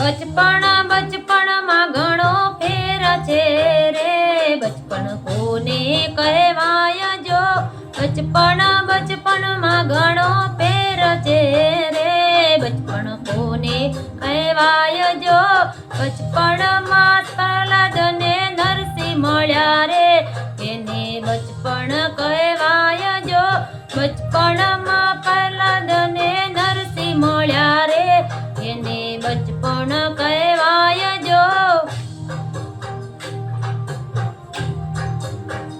બચપણ, બચપણમાં ઘણો ફેર છે રે. બચપણ કોને કહેવાય જો? બચપણ, બચપણમાં ઘણો ફેર છે રે. બચપણ કોને કહેવાય જો? બચપણમાં